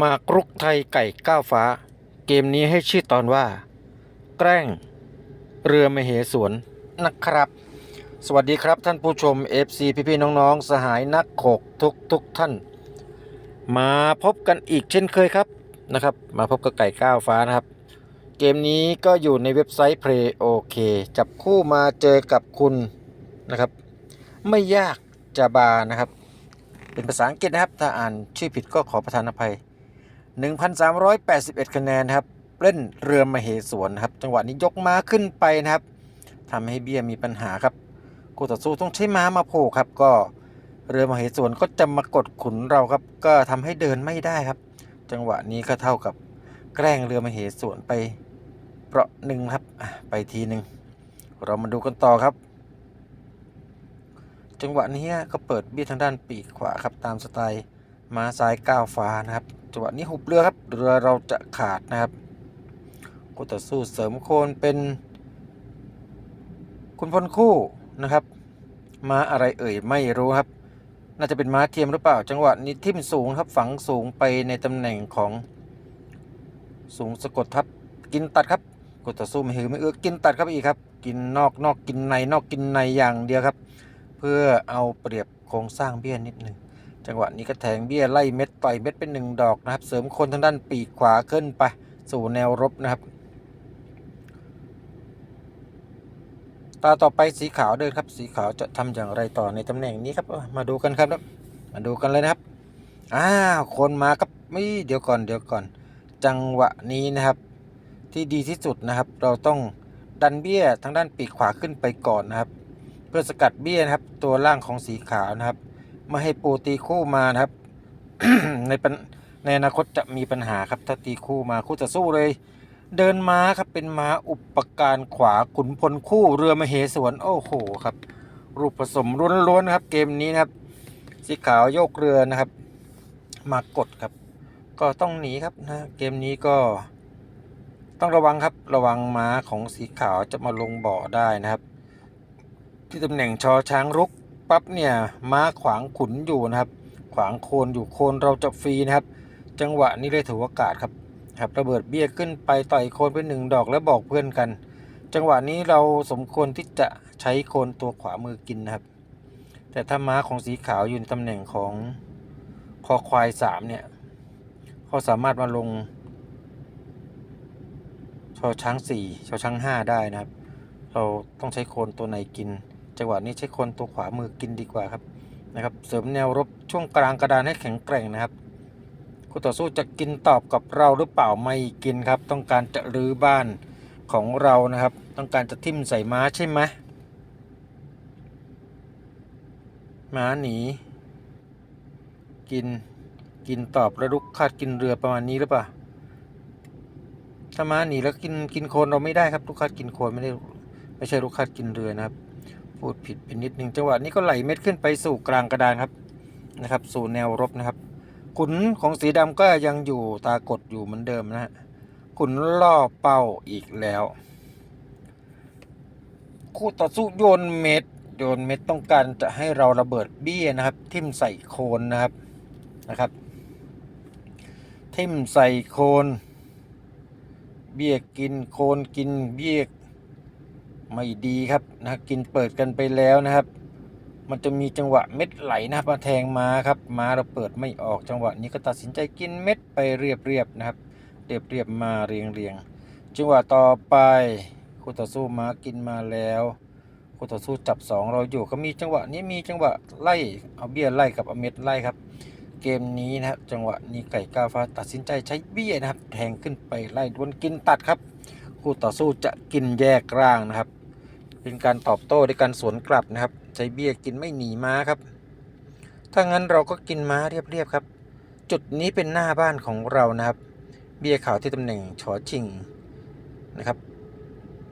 มากรุกไทยไก่ก้าวฟ้า เกมนี้ให้ชื่อตอนว่า แกล้ง เรือมเหสวนนะครับ สวัสดีครับท่านผู้ชม FC พี่ๆน้องๆ สหายนักโขกทุกทุกท่าน มาพบกันอีกเช่นเคยครับนะครับ มาพบกับไก่ก้าวฟ้านะครับ เกมนี้ก็อยู่ในเว็บไซต์ Play OK จับคู่มาเจอกับคุณนะครับ ไม่ยากจะบานะครับ เป็นภาษาอังกฤษนะครับ ถ้าอ่านชื่อผิดก็ขอประทานอภัย 1,381 คะแนนครับเล่นเรือมเหสวนครับ จังหวะนี้ยกม้าขึ้นไปนะครับทำให้เบี้ยมีปัญหาครับคู่ต่อสู้ต้องใช้ม้ามาโผล่ครับ ก็เรือมเหสวนก็จะมากดขุนเราครับ ก็ทำให้เดินไม่ได้ครับ จังหวะนี้ก็เท่ากับแกล้งเรือมเหสวนไปเปราะหนึ่งครับไปทีหนึ่งเรามาดูกันต่อครับ จังหวะนี้ก็เปิดเบี้ยทางด้านปีกขวาครับตามสไตล์ม้าซ้ายก้าวฟ้านะครับ จังหวะนี้หุบเรือครับ เรือเราจะขาดนะครับกูต่อสู้เสริมโคนเป็น คุณพลคู่นะครับ ม้าอะไรเอ่ยไม่รู้ครับ น่าจะเป็นม้าเทียมหรือเปล่า จังหวะนี้ทิ่มสูงครับฝังสูงไปในตำแหน่งของสูงสะกดทับกินตัดครับกูต่อสู้ไม่หือไม่เอื้อกินตัดครับอีกครับ กินนอกนอกกินในนอกกินในอย่างเดียวครับ เพื่อเอาเปรียบโครงสร้างเบี้ยนิดหนึ่ง จังหวะนี้ก็แทงเบี้ยไล่เม็ดต่อยเม็ดเป็นหนึ่งดอกนะครับ เสริมคนทางด้านปีกขวาขึ้นไป สู่แนวรบนะครับ ตาต่อไปสีขาวเดินครับ สีขาวจะทำอย่างไรต่อในตำแหน่งนี้ครับ มาดูกันครับ มาดูกันเลยนะครับ อ้าวคนมาครับไม่เดี๋ยวก่อนเดี๋ยวก่อน จังหวะนี้นะครับ ที่ดีที่สุดนะครับ เราต้องดันเบี้ยทางด้านปีกขวาขึ้นไปก่อนนะครับ เพื่อสกัดเบี้ยนะครับ ตัวล่างของสีขาวนะครับ ไม่ให้ปูตีคู่มานะครับ ในปัญในอนาคตจะมีปัญหาครับถ้าตีคู่มาคู่จะสู้เลย เดินม้าครับเป็นม้าอุปการขวาขุนพลคู่เรือมเหสวนโอ้โหครับ รูปผสมล้วนๆนครับ เกมนี้นะครับ สีขาวโยกเรือนะครับ มากดครับ ก็ต้องหนีครับนะเกมนี้ก็ ต้องระวังครับระวังม้าของสีขาวจะมาลงบ่อได้นะครับ ที่ตำแหน่งชอช้างรุก ปั๊บเนี่ยม้าขวางขุนอยู่นะครับ ขวางโคนอยู่โคนเราจะฟรีนะครับ จังหวะนี้เลยถือโอกาสครับครับระเบิดเบี้ยขึ้นไปต่อยโคนไปหนึ่งดอกแล้วบอกเพื่อนกัน จังหวะนี้เราสมควรที่จะใช้โคนตัวขวามือกินนะครับ แต่ถ้าม้าของสีขาวอยู่ในตำแหน่งของคอควายสามเนี่ยเขาสามารถมาลงชอช้างสี่ชอช้างห้าได้นะครับ เราต้องใช้โคนตัวไหนกิน จังหวะนี้ใช้คนตัวขวามือกินดีกว่าครับนะครับ เสริมแนวรบช่วงกลางกระดานให้แข็งแกร่งนะครับคู่ต่อสู้จะกินตอบกับเราหรือเปล่าไม่กินครับ ต้องการจะรื้อบ้านของเรานะครับ ต้องการจะทิ่มใส่ม้าใช่ไหมม้าหนี กินกินตอบแล้วลุกคาดกินเรือประมาณนี้หรือเปล่าถ้าม้าหนีแล้วกินกินโคลนเราไม่ได้ครับลูกค้ากินโคลนไม่ได้ไม่ใช่ลูกค้ากินเรือนะครับ พูดผิดเป็นนิดหนึ่งจังหวะนี้ก็ไหลเม็ดขึ้นไปสู่กลางกระดานครับนะครับ สู่แนวรบนะครับ ขุนของสีดำก็ยังอยู่ตากดอยู่เหมือนเดิมนะฮะขุนล่อเป้าอีกแล้ว คู่ต่อสู้โยนเม็ดโยนเม็ดต้องการจะให้เราระเบิดเบี้ยนะครับ ทิ่มใส่โคนนะครับนะครับ ทิ่มใส่โคน เบี้ยกินโคนกินเบี้ย ไม่ดีครับนะกินเปิดกันไปแล้วนะครับ มันจะมีจังหวะเม็ดไหลนะครับมาแทงมาครับมาเราเปิดไม่ออกจังหวะนี้ก็ตัดสินใจกินเม็ดไปเรียบๆนะครับ เรียบๆมาเรียงๆจังหวะต่อไปคู่ต่อสู้มากินมาแล้วคู่ต่อสู้จับสองเราอยู่ก็มีจังหวะนี้มีจังหวะไล่เอาเบี้ยไล่กับเอาเม็ดไล่ครับ เกมนี้นะครับจังหวะนี้ไก่กาฟ้าตัดสินใจใช้เบี้ยนะครับ แทงขึ้นไปไล่ดวลกินตัดครับ คู่ต่อสู้จะกินแยกร่างนะครับ เป็นการตอบโต้ด้วยการสวนกลับนะครับใช้เบี้ยกินไม่หนีม้าครับ ถ้างั้นเราก็กินม้าเรียบๆครับ จุดนี้เป็นหน้าบ้านของเรานะครับ เบี้ยขาวที่ตำแหน่งชอชิงนะครับ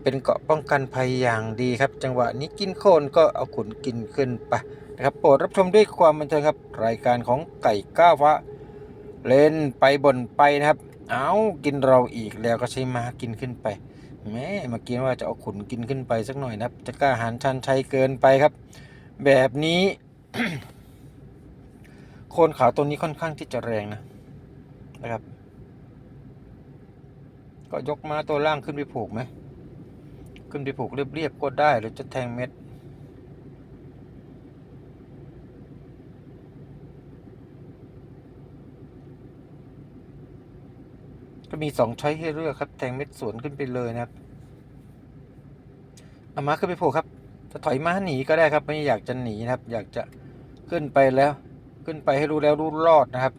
เป็นเกาะป้องกันภัยอย่างดีครับ จังหวะนี้กินโคนก็เอาขุนกินขึ้นไปนะครับโปรดรับชมด้วยความบันเทิงครับ รายการของไก่ก้าวฟ้าเล่นไปบนไปนะครับ เอากินเราอีกแล้วก็ใช้ม้ากินขึ้นไป แม่เมากินว่าจะเอาขุนกินขึ้นไปสักหน่อยนะจะกล้าหารชันชัยเกินไปครับ แบบนี้ โคนขาวตัวนี้ค่อนข้างที่จะแรงนะนะครับ ก็ยกมาตัวล่างขึ้นไปผูกไหมขึ้นไปผูกเรียบๆก็ได้หรือจะแทงเม็ด ก็มีสองช้อยให้เลือกครับ แทงเม็ดสวนขึ้นไปเลยนะครับเอาม้าขึ้นไปโผูกครับ จะถอยม้าหนีก็ได้ครับ ไม่อยากจะหนีนะครับ อยากจะขึ้นไปแล้ว ขึ้นไปให้รู้แล้วรู้รอดนะครับ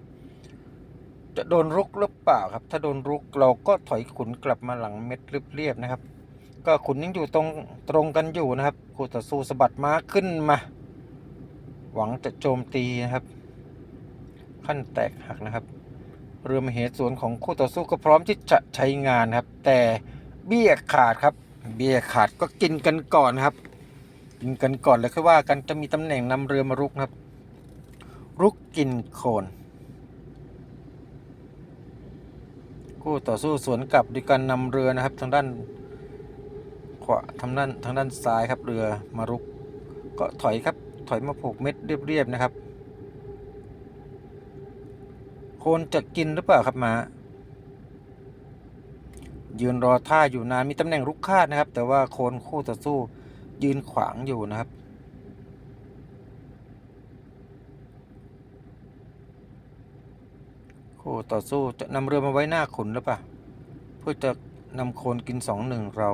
จะโดนรุกหรือเปล่าครับ ถ้าโดนรุกเราก็ถอยขุนกลับมาหลังเม็ดเรียบๆนะครับ ก็ขุนยังอยู่ตรงตรงกันอยู่นะครับคู่ต่อสู้สะบัดม้าขึ้นมา หวังจะโจมตีนะครับ ขั้นแตกหักนะครับ เรือมเหสวนของคู่ต่อสู้ก็พร้อมที่จะใช้งานครับ แต่เบี้ยขาดครับ เบี้ยขาดก็กินกันก่อนครับ กินกันก่อนแล้วค่อยว่ากันจะมีตำแหน่งนำเรือมารุกครับ รุกกินโคนคู่ต่อสู้สวนกลับด้วยการนำเรือนะครับ ทางด้านขวาทางด้านทางด้านซ้ายครับเรือมารุก ก็ถอยครับถอยมาผูกเม็ดเรียบๆนะครับ คนจะกินหรือเปล่าครับมายืนรอท่าอยู่นานมีตำแหน่งรุกคาดนะครับ แต่ว่าโคนคู่ต่อสู้ยืนขวางอยู่นะครับ คู่ต่อสู้จะนำเรือมาไว้หน้าขุนหรือเปล่าเพื่อจะนำโคนกินสองหนึ่งเรา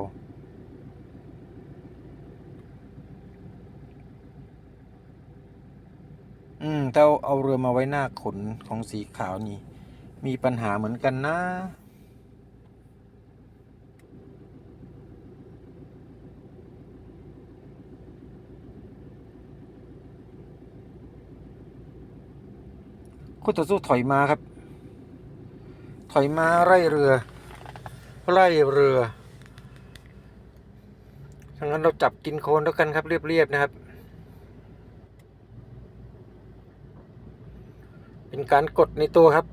อืมถ้าเอาเรือมาไว้หน้าขนของสีขาวนี่ มีปัญหาเหมือนกันนะ คู่ต่อสู้ถอยมาครับ ถอยมาไล่เรือ ไล่เรือถ้างั้นเราจับกินโคนแล้วกันครับเรียบๆนะครับ เป็นการกดในตัวครับ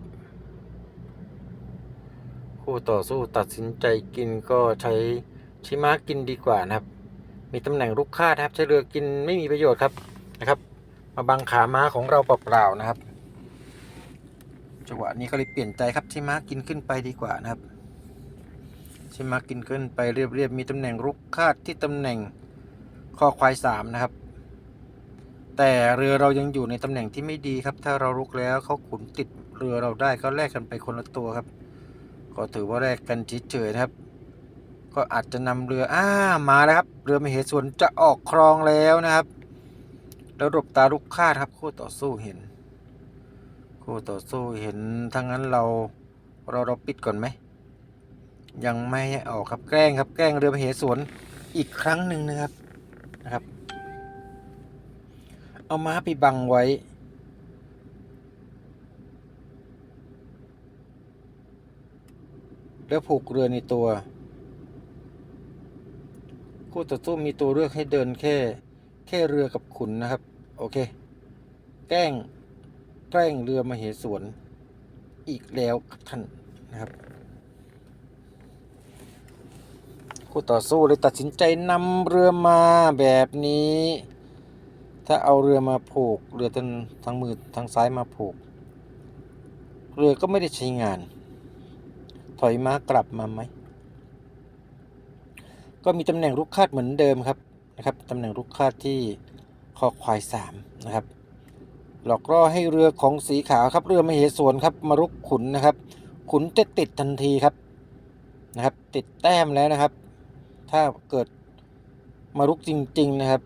คู่ต่อสู้ตัดสินใจกินก็ใช้ชิม้ากินดีกว่านะครับ มีตำแหน่งลุกคาดนะครับใช้เรือกินไม่มีประโยชน์ครับนะครับ มาบังขาม้าของเราเปล่าๆนะครับจังหวะนี้ก็เลยเปลี่ยนใจครับชิม้ากินขึ้นไปดีกว่านะครับชิม้ากินขึ้นไปเรียบๆมีตำแหน่งรุกคาดที่ตำแหน่งคอควายสามนะครับ แต่เรือเรายังอยู่ในตำแหน่งที่ไม่ดีครับ ถ้าเรารุกแล้วเขาขุนติดเรือเราได้ก็แลกกันไปคนละตัวครับ ก็ถือว่าแลกกันเฉยๆนะครับ ก็อาจจะนำเรืออ้ามาแล้วครับ เรือมเหสวนจะออกครองแล้วนะครับ แล้วรบตาลุกคาดครับคู่ต่อสู้เห็น คู่ต่อสู้เห็นทั้งนั้นเราเราเราปิดก่อนไหมยังไม่ให้ออกครับแกล้งครับแกล้งเรือมเหสวนอีกครั้งหนึ่งนะครับนะครับ เอาม้าไปบังไว้ แล้วผูกเรือในตัว คู่ต่อสู้มีตัวเลือกให้เดินแค่ แค่เรือกับขุนนะครับ โอเค แกล้งแกล้งเรือมาเหสวนอีกแล้วครับท่านนะครับคู่ต่อสู้เลยตัดสินใจนำเรือมาแบบนี้ ถ้าเอาเรือมาผูก เรือทั้งทั้งมือทั้งซ้ายมาผูก เรือก็ไม่ได้ใช้งาน ถอยม้ากลับมาไหม ก็มีตำแหน่งลูกคาดเหมือนเดิมครับนะครับตำแหน่งลูกคาดที่คอควายสามนะครับ หลอกล่อให้เรือของสีขาวครับ เรือมเหสวนครับมารุกขุนนะครับ ขุนจะติดทันทีครับนะครับ ติดแต้มแล้วนะครับ ถ้าเกิดมารุกจริง ๆ นะครับ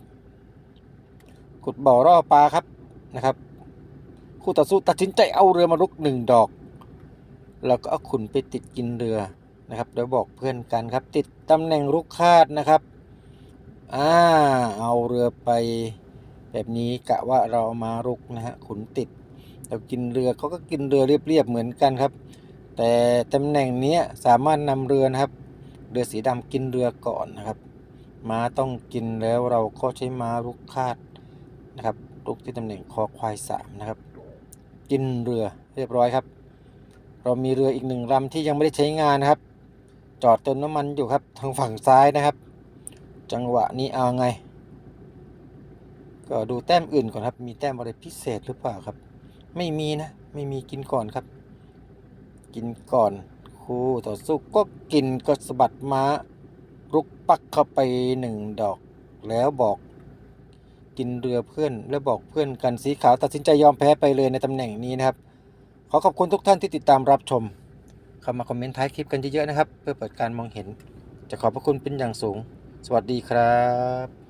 ขุดบ่อร่อปลาครับนะครับ คู่ต่อสู้ตัดสินใจเอาเรือมารุกหนึ่งดอก แล้วก็เอาขุนไปติดกินเรือนะครับเดี๋ยวบอกเพื่อนกันครับ ติดตำแหน่งรุกคาดนะครับอ่าเอาเรือไปแบบนี้กะว่าเราเอามารุกนะฮะขุนติดเรากินเรือเขาก็กินเรือเรียบๆเหมือนกันครับ แต่ตำแหน่งนี้สามารถนำเรือนะครับ เรือสีดำกินเรือก่อนนะครับม้าต้องกินแล้วเราก็ใช้ม้ารุกคาด นะครับรุกที่ตำแหน่งคอควายสามนะครับ กินเรือเรียบร้อยครับ เรามีเรืออีกหนึ่งลำที่ยังไม่ได้ใช้งานนะครับ จอดเติมน้ำมันอยู่ครับทางฝั่งซ้ายนะครับ จังหวะนี้เอาไง ก็ดูแต้มอื่นก่อนครับ มีแต้มอะไรพิเศษหรือเปล่าครับ ไม่มีนะ ไม่มีกินก่อนครับ กินก่อนคู่ต่อสู้ก็กินก็สะบัดม้ารุกปักเข้าไปหนึ่งดอกแล้วบอก กินเรือเพื่อนแล้วบอกเพื่อนกันสีขาวตัดสินใจยอมแพ้ไปเลยในตำแหน่งนี้นะครับ ขอขอบคุณทุกท่านที่ติดตามรับชมเข้ามาคอมเมนต์ท้ายคลิปกันเยอะๆนะครับ เพื่อเปิดการมองเห็น จะขอบพระคุณเป็นอย่างสูง สวัสดีครับ